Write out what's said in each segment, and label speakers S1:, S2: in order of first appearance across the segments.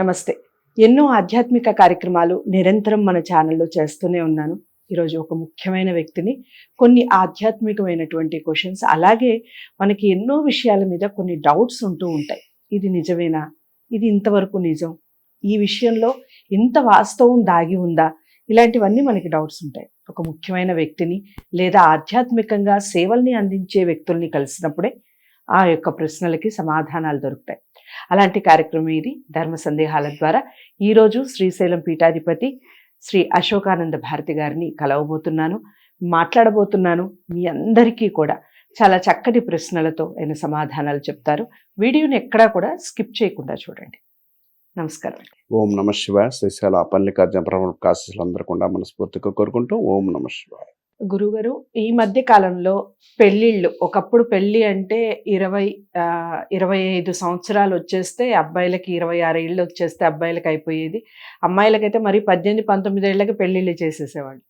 S1: నమస్తే. ఎన్నో ఆధ్యాత్మిక కార్యక్రమాలు నిరంతరం మన ఛానల్లో చేస్తూనే ఉన్నాను. ఈరోజు ఒక ముఖ్యమైన వ్యక్తిని కొన్ని ఆధ్యాత్మికమైనటువంటి క్వశ్చన్స్ అలాగే మనకి ఎన్నో విషయాల మీద కొన్ని డౌట్స్ ఉంటూ ఉంటాయి. ఇది నిజమేనా? ఇది ఇంతవరకు నిజం? ఈ విషయంలో ఇంత వాస్తవం దాగి ఉందా? ఇలాంటివన్నీ మనకి డౌట్స్ ఉంటాయి. ఒక ముఖ్యమైన వ్యక్తిని లేదా ఆధ్యాత్మికంగా సేవల్ని అందించే వ్యక్తుల్ని కలిసినప్పుడే ఆ యొక్క ప్రశ్నలకి సమాధానాలు దొరుకుతాయి. అలాంటి కార్యక్రమం ఇది. ధర్మ సందేహాల ద్వారా ఈరోజు శ్రీశైలం పీఠాధిపతి శ్రీ అశోకానంద భారతి గారిని కలవబోతున్నాను మాట్లాడబోతున్నాను. మీ అందరికీ కూడా చాలా చక్కటి ప్రశ్నలతో ఆయన సమాధానాలు చెప్తారు. వీడియోని ఎక్కడా కూడా స్కిప్ చేయకుండా చూడండి. నమస్కారం. అండి
S2: ఓం నమ శివ శ్రీశైల పల్లికార్జున ప్రముఖ కాశీలు కూడా మనస్ఫూర్తిగా కోరుకుంటూ ఓం నమ శివాయ.
S1: గురుగారు ఈ మధ్య కాలంలో పెళ్ళిళ్ళు ఒకప్పుడు పెళ్ళి అంటే ఇరవై ఇరవై ఐదు సంవత్సరాలు వచ్చేస్తే అబ్బాయిలకి ఇరవై ఆరు ఏళ్ళు వచ్చేస్తే అబ్బాయిలకి అయిపోయేది. అమ్మాయిలకైతే మరి పద్దెనిమిది పంతొమ్మిది ఏళ్ళకి పెళ్ళిళ్ళు చేసేసేవాళ్ళు.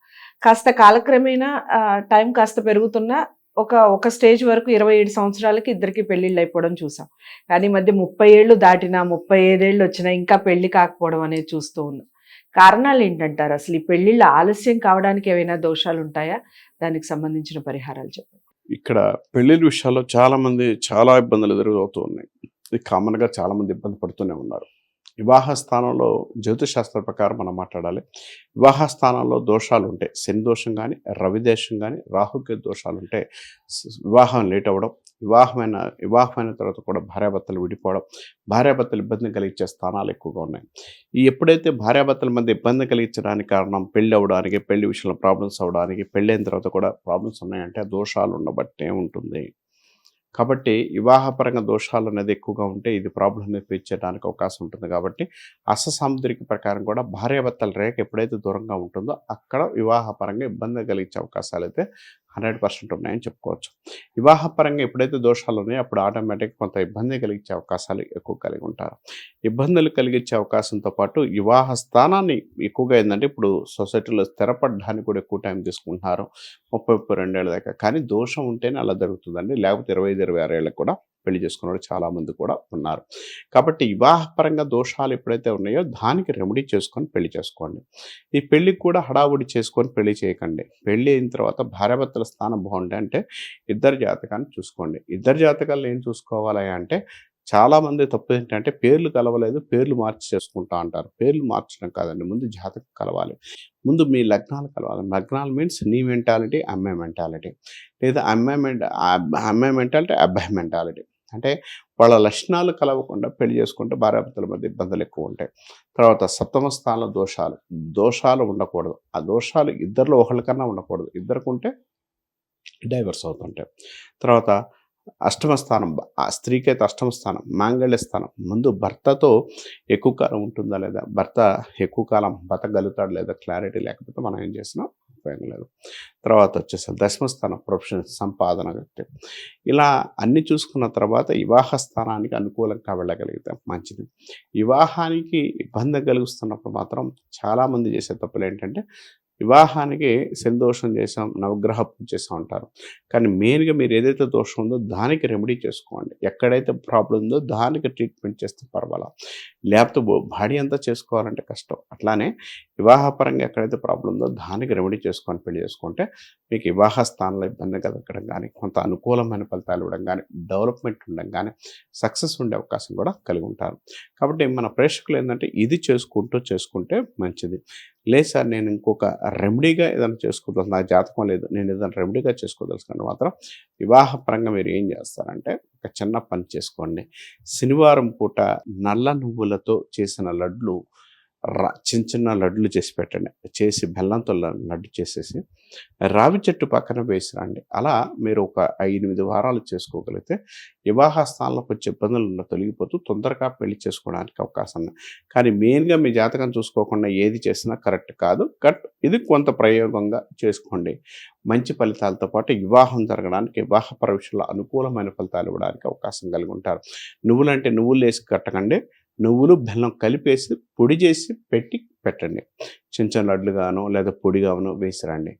S1: కాస్త కాలక్రమేణా టైం కాస్త పెరుగుతున్నా ఒక ఒక స్టేజ్ వరకు ఇరవై ఏడు సంవత్సరాలకి ఇద్దరికి పెళ్ళిళ్ళు అయిపోవడం చూసాం. కానీ మధ్య ముప్పై ఏళ్ళు దాటినా ముప్పై ఐదేళ్ళు వచ్చినా ఇంకా పెళ్ళి కాకపోవడం అనేది చూస్తూ ఉన్నాం. కారణాలు ఏంటంటారు అసలు ఈ పెళ్ళిళ్ళు ఆలస్యం కావడానికి ఏమైనా దోషాలు ఉంటాయా దానికి సంబంధించిన పరిహారాలు చెప్పండి
S2: ఇక్కడ పెళ్ళిళ్ళ విషయాల్లో చాలా మంది చాలా ఇబ్బందులు ఎదురవుతూ ఉన్నాయి. ఇది కామన్గా చాలా మంది ఇబ్బంది పడుతూనే ఉన్నారు. వివాహ స్థానంలో జ్యోతిశాస్త్ర ప్రకారం మనం మాట్లాడాలి. వివాహ స్థానంలో దోషాలు ఉంటాయి శని దోషం కానీ రవిదేశం కానీ రాహుకే దోషాలు ఉంటే వివాహం లేట్ అవ్వడం వివాహమైన వివాహమైన తర్వాత కూడా భార్యాభర్తలు విడిపోవడం భార్యాభర్తలు ఇబ్బంది కలిగించే స్థానాలు ఎక్కువగా ఉన్నాయి. ఈ ఎప్పుడైతే భార్యాభర్తల మధ్య ఇబ్బంది కలిగించడానికి కారణం పెళ్ళి అవ్వడానికి పెళ్ళి విషయంలో ప్రాబ్లమ్స్ అవ్వడానికి పెళ్ళైన తర్వాత కూడా ప్రాబ్లమ్స్ ఉన్నాయంటే ఆ దోషాలు ఉండబట్టే ఉంటుంది. కాబట్టి వివాహపరంగా దోషాలు అనేది ఎక్కువగా ఉంటే ఇది ప్రాబ్లమ్ని తెప్పించడానికి అవకాశం ఉంటుంది కాబట్టి అససాముద్రిక ప్రకారం కూడా భార్యాభర్తల రేఖ ఎప్పుడైతే దూరంగా ఉంటుందో అక్కడ వివాహపరంగా ఇబ్బంది కలిగించే అవకాశాలు అయితే హండ్రెడ్ పర్సెంట్ ఉన్నాయని చెప్పుకోవచ్చు. వివాహపరంగా ఎప్పుడైతే దోషాలు ఉన్నాయో అప్పుడు ఆటోమేటిక్ కొంత ఇబ్బంది కలిగించే అవకాశాలు ఎక్కువ కలిగి ఉంటారు. ఇబ్బందులు కలిగించే అవకాశంతో పాటు వివాహ స్థానాన్ని ఎక్కువగా ఏంటంటే ఇప్పుడు సొసైటీలో స్థిరపడడానికి కూడా ఎక్కువ టైం తీసుకుంటున్నారు. ముప్పై ముప్పై రెండేళ్ళ దాకా. కానీ దోషం ఉంటేనే అలా జరుగుతుందండి. లేకపోతే ఇరవై ఐదు ఇరవై ఆరు ఏళ్ళకి కూడా పెళ్ళి చేసుకున్న చాలామంది చాలా మంది కూడా ఉన్నారు. కాబట్టి వివాహపరంగా దోషాలు ఎప్పుడైతే ఉన్నాయో దానికి రెమెడీ చేసుకొని పెళ్ళి చేసుకోండి. ఈ పెళ్ళికి కూడా హడావుడి చేసుకొని పెళ్ళి చేయకండి. పెళ్ళి అయిన తర్వాత భార్యాభర్తల స్థానం బాగుండే అంటే ఇద్దరు జాతకాన్ని చూసుకోండి. ఇద్దరు జాతకాలు ఏం చూసుకోవాలి అంటే చాలా మంది తప్పు ఏంటంటే పేర్లు కలవలేదు పేర్లు మార్చి చేసుకుంటా అంటారు. పేర్లు మార్చడం కాదండి. ముందు జాతకం కలవాలి. ముందు మీ లగ్నాలు కలవాలి. లగ్నాలు మీన్స్ నీ మెంటాలిటీ అమ్మాయి మెంటాలిటీ లేదా అమ్మాయి మెంట అమ్మాయి మెంటాలిటీ అబ్బాయి మెంటాలిటీ అంటే వాళ్ళ లక్షణాలు కలవకుండా పెళ్ళి చేసుకుంటే భార్యాభర్తల మధ్య ఇబ్బందులు ఎక్కువ ఉంటాయి. తర్వాత సప్తమ స్థానంలో దోషాలు. దోషాలు ఉండకూడదు. ఆ దోషాలు ఇద్దరిలో ఒకరికన్నా ఉండకూడదు. ఇద్దరికి ఉంటే డైవర్స్ అవుతుంటాయి. తర్వాత అష్టమ స్థానం ఆ స్త్రీకి అయితే అష్టమ స్థానం మాంగళ్య స్థానం. ముందు భర్తతో ఎక్కువ కాలం ఉంటుందా లేదా? భర్త ఎక్కువ కాలం బతకగలుగుతాడు లేదా? క్లారిటీ లేకపోతే మనం ఏం చేసినా ఉపయోగం లేదు తర్వాత వచ్చేసి దశమ స్థానం ప్రొఫెషన్ సంపాదన గట్టి. ఇలా అన్ని చూసుకున్న తర్వాత వివాహ స్థానానికి అనుకూలంగా వెళ్ళగలిగితే మంచిది. వివాహానికి ఇబ్బంది కలుగుస్తున్నప్పుడు మాత్రం చాలామంది చేసే తప్పులు ఏంటంటే వివాహానికి శని దోషం చేసాం నవగ్రహ పూజ చేసాం అంటారు. కానీ మెయిన్గా మీరు ఏదైతే దోషం ఉందో దానికి రెమెడీ చేసుకోండి. ఎక్కడైతే ప్రాబ్లం ఉందో దానికి ట్రీట్మెంట్ చేస్తే పర్వాలా. లేకపోతే బాడీ అంతా చేసుకోవాలంటే కష్టం. అట్లానే వివాహపరంగా ఎక్కడైతే ప్రాబ్లం ఉందో దానికి రెమెడీ చేసుకొని పెళ్ళి చేసుకుంటే మీకు వివాహ స్థానంలో ఇబ్బంది కలగడం కానీ కొంత అనుకూలమైన ఫలితాలు ఇవ్వడం కానీ డెవలప్మెంట్ ఉండడం కానీ సక్సెస్ ఉండే అవకాశం కూడా కలిగి ఉంటారు. కాబట్టి మన ప్రేక్షకులు ఏంటంటే ఇది చేసుకుంటూ చేసుకుంటే మంచిది. లేదు సార్ నేను ఇంకొక రెమెడీగా ఏదైనా చేసుకోదలుసు నా జాతకం లేదు. నేను ఏదైనా రెమెడీగా చేసుకోదలుచుకుంటే మాత్రం వివాహపరంగా మీరు ఏం చేస్తారంటే ఒక చిన్న పని చేసుకోండి. శనివారం పూట నల్ల నువ్వులతో చేసిన లడ్లు చిన్న చిన్న లడ్లు చేసి పెట్టండి. చేసి బెల్లంతో లడ్డు చేసేసి రావి చెట్టు పక్కన వేసి రండి అలా మీరు ఒక ఎనిమిది వారాలు చేసుకోగలిగితే వివాహ స్థానంలో వచ్చే ఇబ్బందులు ఉన్న తొలగిపోతూ తొందరగా పెళ్ళి చేసుకోవడానికి అవకాశం ఉంది. కానీ మెయిన్గా మీ జాతకం చూసుకోకుండా ఏది చేసినా కరెక్ట్ కాదు. కట్ ఇది కొంత ప్రయోగంగా చేసుకోండి. మంచి ఫలితాలతో పాటు వివాహం జరగడానికి వివాహ పరీక్షలో అనుకూలమైన ఫలితాలు ఇవ్వడానికి అవకాశం కలిగి ఉంటారు. నువ్వులంటే నువ్వులు వేసి కట్టకండి. నువ్వులు బెల్లం కలిపేసి పొడి చేసి పెట్టి పెట్టండి. చిన్న చిన్న లడ్లుగానో లేదా పొడిగానో వేసిరండి.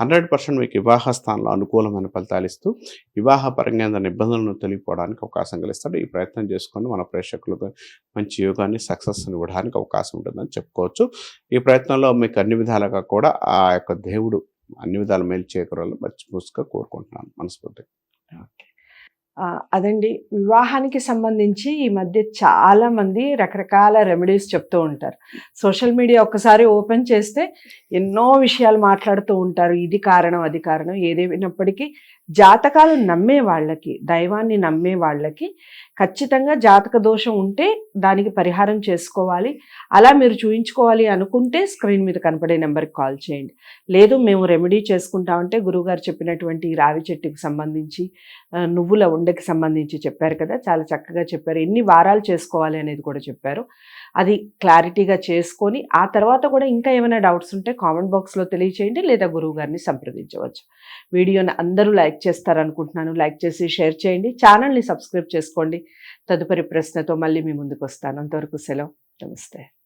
S2: హండ్రెడ్ పర్సెంట్ మీకు వివాహ స్థానంలో అనుకూలమైన ఫలితాలు ఇస్తూ వివాహపరంగా పరంగా నిబంధనలను తొలగిపోవడానికి అవకాశం కలిస్తాడు ఈ ప్రయత్నం చేసుకొని మన ప్రేక్షకులకు మంచి యోగాన్ని సక్సెస్ ఇవ్వడానికి అవకాశం ఉంటుందని చెప్పుకోవచ్చు. ఈ ప్రయత్నంలో మీకు అన్ని విధాలుగా కూడా ఆ యొక్క దేవుడు అన్ని విధాల మేలు చేకూరాలని మర్చిపోసుగా కోరుకుంటున్నాను. మనస్ఫూర్తిగా.
S1: ఓకే. అదండి. వివాహానికి సంబంధించి ఈ మధ్య చాలా మంది రకరకాల రెమెడీస్ చెప్తూ ఉంటారు. సోషల్ మీడియా ఒక్కసారి ఓపెన్ చేస్తే ఎన్నో విషయాలు మాట్లాడుతూ ఉంటారు. ఇది కారణం అది కారణం. ఏదేమైనప్పటికీ జాతకాలు నమ్మే వాళ్ళకి దైవాన్ని నమ్మే వాళ్ళకి ఖచ్చితంగా జాతక దోషం ఉంటే దానికి పరిహారం చేసుకోవాలి. అలా మీరు చూయించుకోవాలి అనుకుంటే స్క్రీన్ మీద కనపడే నెంబర్కి కాల్ చేయండి. లేదు మేము రెమెడీ చేసుకుంటామంటే గురువుగారు చెప్పినటువంటి రావి చెట్టుకి సంబంధించి నువ్వుల ఉండకి సంబంధించి చెప్పారు కదా చాలా చక్కగా చెప్పారు. ఎన్ని వారాలు చేసుకోవాలి అనేది కూడా చెప్పారు. అది క్లారిటీగా చేసుకొని ఆ తర్వాత కూడా ఇంకా ఏమైనా డౌట్స్ ఉంటే కామెంట్ బాక్స్లో తెలియచేయండి లేదా గురువు గారిని సంప్రదించవచ్చు. వీడియోని అందరూ లైక్ చేస్తారనుకుంటున్నాను. లైక్ చేసి షేర్ చేయండి. ఛానల్ని సబ్స్క్రైబ్ చేసుకోండి. తదుపరి ప్రశ్నతో మళ్ళీ మీ ముందుకు వస్తాను. అంతవరకు సెలవు. నమస్తే.